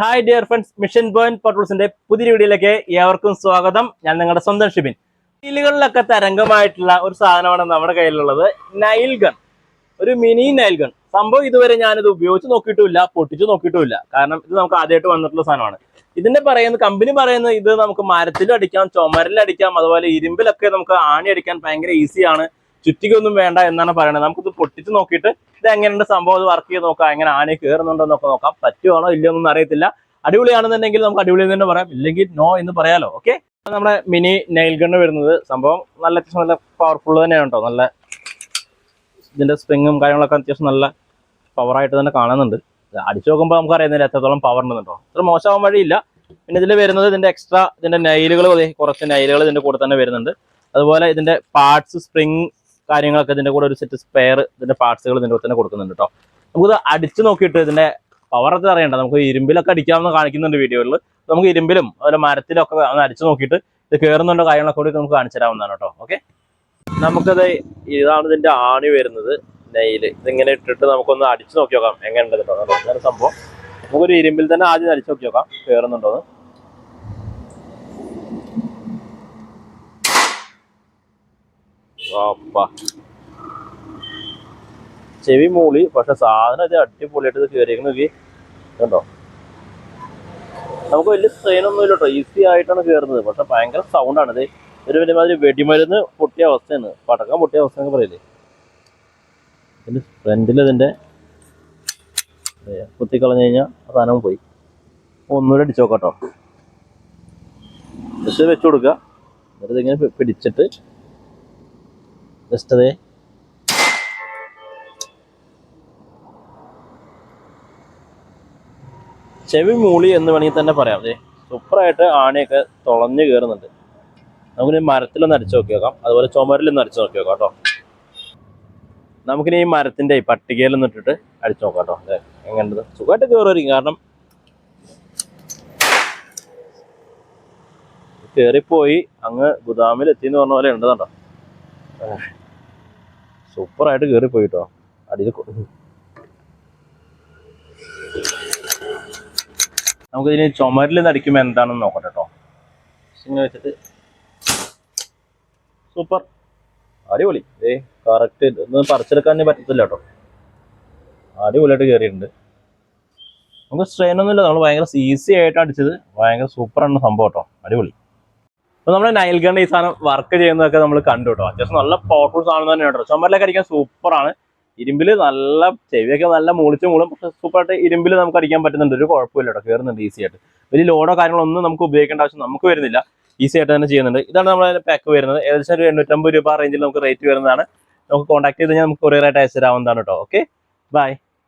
Hi dear friends mission point പട്രോൾസിന്റെ പുതിയ വീഡിയോയിലേക്ക് ഏവർക്കും സ്വാഗതം. ഞാൻ നിങ്ങളുടെ സ്വന്തം ഷിബിൻ. മീലുകളിലൊക്കെ തരംഗമായിട്ടുള്ള ഒരു സാധനമാണ് നമ്മുടെ കയ്യിലുള്ളത്. നൈൽ ഗൺ ഒരു മിനി നൈൽ ഗൺ സംഭവം ഇതുവരെ ഞാനിത് ഉപയോഗിച്ച് നോക്കിയിട്ടില്ല പൊട്ടിച്ച് നോക്കിയിട്ടില്ല. കാരണം ഇത് നമുക്ക് ആദ്യമായിട്ട് വന്നിട്ടുള്ള സാധനമാണ്. ഇതിന്റെ പറയുന്നത് കമ്പനി പറയുന്നത് ഇത് നമുക്ക് മരത്തിലും അടിക്കാം ചുമരിലും അടിക്കാം അതുപോലെ ഇരുമ്പിലൊക്കെ നമുക്ക് ആണി അടിക്കാൻ ഭയങ്കര ഈസിയാണ് ചുറ്റിക്കൊന്നും വേണ്ട എന്നാണ് പറയുന്നത്. നമുക്കിത് പൊട്ടിച്ച് നോക്കിയിട്ട് ഇത് എങ്ങനെയുണ്ട് സംഭവം? വർക്ക് ചെയ്ത് നോക്കാം. എങ്ങനെ ആന കയറുന്നുണ്ടെന്നൊക്കെ നോക്കാം. പറ്റുവാണോ ഇല്ലയോ എന്നൊന്നും അറിയത്തില്ല. അടിപൊളിയാണെന്നുണ്ടെങ്കിൽ നമുക്ക് അടിപൊളി തന്നെ പറയാം. ഇല്ലെങ്കിൽ നോ എന്ന് പറയാലോ. ഓക്കെ നമ്മുടെ മിനി നെയിൽ ഗണ്ണ് വരുന്നത്. സംഭവം നല്ല അത്യാവശ്യം നല്ല പവർഫുൾ തന്നെയാണ് കേട്ടോ. നല്ല ഇതിന്റെ സ്പ്രിങ്ങും കാര്യങ്ങളൊക്കെ അത്യാവശ്യം നല്ല പവറായിട്ട് തന്നെ കാണുന്നുണ്ട്. അടിച്ചു നോക്കുമ്പോൾ നമുക്ക് അറിയുന്നില്ല എത്രത്തോളം പവർ ഉണ്ടെന്നുണ്ടോ അത്ര മോശമാവാൻ വഴിയില്ല. പിന്നെ ഇതിൽ വരുന്നത് ഇതിന്റെ എക്സ്ട്രാ ഇതിന്റെ നൈലുകൾ കുറച്ച് നൈലുകൾ ഇതിന്റെ കൂടെ തന്നെ വരുന്നുണ്ട്. അതുപോലെ ഇതിന്റെ പാർട്സ് സ്പ്രിങ് കാര്യങ്ങളൊക്കെ ഇതിന്റെ കൂടെ ഒരു സെറ്റ് സ്പെയർ ഇതിന്റെ പാർട്സുകൾ ഇതിന്റെ തന്നെ കൊടുക്കുന്നുണ്ട് കേട്ടോ നമുക്കിത് അടിച്ചു നോക്കിയിട്ട് ഇതിന്റെ പവർ ഒക്കെ അറിയണ്ട. നമുക്ക് ഇരുമ്പിലൊക്കെ അടിക്കാമെന്ന് കാണിക്കുന്നുണ്ട് വീഡിയോയിൽ നമുക്ക് ഇരുമ്പിലും അതുപോലെ മരത്തിലൊക്കെ ഒന്ന് അടിച്ചു നോക്കിയിട്ട് ഇത് കയറുന്നുണ്ടോ കാര്യങ്ങളൊക്കെ കൂടി നമുക്ക് കാണിച്ചു തരാവുന്നതാണ് കേട്ടോ ഓക്കെ നമുക്കത് ഇതാണ് ഇതിന്റെ ആണി വരുന്നത്. നെയിൽ ഇതിങ്ങനെ ഇട്ടിട്ട് നമുക്കൊന്ന് അടിച്ചു നോക്കി നോക്കാം. എങ്ങനെയുണ്ട് കേട്ടോ സംഭവം. നമുക്കൊരു ഇരുമ്പിൽ തന്നെ ആദ്യം അടിച്ചു നോക്കി നോക്കാം. കയറുന്നുണ്ടോ എന്ന് വാപ്പാ. ചെവി മൂളി പക്ഷെ സാധനം ഇത് അടിപൊളിയായിട്ട് ഇത് കയറിയിരിക്കുന്നത് കണ്ടോ? നമുക്ക് വലിയ സ്ട്രെയിൻ ഒന്നും ഇല്ല കേട്ടോ. ഈസി ആയിട്ടാണ് കയറുന്നത് പക്ഷെ ഭയങ്കര സൗണ്ടാണ് ഇത്. ഒരു വലിയ മാതിരി വെടിമരുന്ന് പൊട്ടിയ അവസ്ഥയാണ്. പടക്കം പൊട്ടിയ അവസ്ഥ എന്നൊക്കെ പറയില്ലേ? ഇതിന്റെ ഫ്രണ്ടിൽ ഇതിന്റെ ദേ, കുത്തിക്കളഞ്ഞു കഴിഞ്ഞാൽ സാധനം പോയി. ഒന്നുകൂടെ അടിച്ചു നോക്കാം കേട്ടോ. വെച്ചു കൊടുക്കുക. എന്നിട്ട് ഇതിങ്ങനെ പിടിച്ചിട്ട് ജസ്റ്റ് അതേ ചെവി മൂളി എന്ന് വേണമെങ്കിൽ തന്നെ പറയാം. അതെ സൂപ്പറായിട്ട് ആണിയൊക്കെ തുളഞ്ഞു കയറുന്നുണ്ട് നമുക്കിനി മരത്തിലൊന്ന് അടിച്ചു നോക്കി നോക്കാം. അതുപോലെ ചുമരിലൊന്ന് അടിച്ചു നോക്കി നോക്കാം കേട്ടോ. നമുക്കിനി ഈ മരത്തിന്റെ ഈ പട്ടികയിലൊന്ന് ഇട്ടിട്ട് അടിച്ചു നോക്കാം കേട്ടോ. അതെ എങ്ങനെയുണ്ട്? സുഖമായിട്ട് കയറുമായിരിക്കും കാരണം കയറിപ്പോയി അങ്ങ് ഗുദാമിൽ എത്തി എന്ന് പറഞ്ഞ പോലെ ഉണ്ട് കേട്ടോ സൂപ്പറായിട്ട് കയറിപ്പോയി കേട്ടോ അടിയിൽ നമുക്കിതിന് ചുമരിൽ നിന്ന് അടിക്കുമ്പോൾ എന്താണെന്ന് നോക്കട്ടെ കേട്ടോ ഇങ്ങനെ വെച്ചിട്ട്. സൂപ്പർ. അടിപൊളി. ഏ കറക്റ്റ് ഒന്ന് പറിച്ചെടുക്കാൻ പറ്റത്തില്ല കേട്ടോ അടിപൊളിയായിട്ട് കയറിയിട്ടുണ്ട് നമുക്ക് സ്ട്രെയിൻ ഒന്നുമില്ല. നമ്മൾ ഭയങ്കര ഈസി ആയിട്ട് അടിച്ചത്. ഭയങ്കര ആണ് സംഭവം കേട്ടോ അടിപൊളി. അപ്പൊ നമ്മുടെ നൈൽഗണ്ട ഈ സാധനം വർക്ക് ചെയ്യുന്നതൊക്കെ നമ്മൾ കണ്ടു കേട്ടോ അത്യാവശ്യം നല്ല പവർഫുൾ സാധനം തന്നെ കേട്ടോ ചുമരിലൊക്കെ അടിക്കാൻ സൂപ്പറാണ് ഇരുമ്പിൽ നല്ല ചെവിയൊക്കെ നല്ല മൂളിച്ച് മൂളും പക്ഷെ സൂപ്പറായിട്ട് ഇരുമ്പിൽ നമുക്ക് അടിക്കാൻ പറ്റുന്നുണ്ട്. ഒരു കുഴപ്പമില്ല കേട്ടോ കയറുന്നുണ്ട് ഈസി ആയിട്ട്. വലിയ ലോഡോ കാര്യങ്ങളൊന്നും നമുക്ക് ഉപയോഗിക്കേണ്ട ആവശ്യം നമുക്ക് വരുന്നില്ല. ഈസി ആയിട്ട് തന്നെ ചെയ്യുന്നുണ്ട്. ഇതാണ് നമ്മുടെ പാക്ക് വരുന്നത്. ഏകദേശം ഒരു എണ്ണൂറ്റമ്പത് രൂപ റേഞ്ചിൽ നമുക്ക് റേറ്റ് വരുന്നതാണ്. നമുക്ക് കോൺടാക്ട് ചെയ്ത് കഴിഞ്ഞാൽ നമുക്ക് കൊറിയർ ആയിട്ട് അയച്ചു തരാവുന്നതാണ് കേട്ടോ ഓക്കെ ബൈ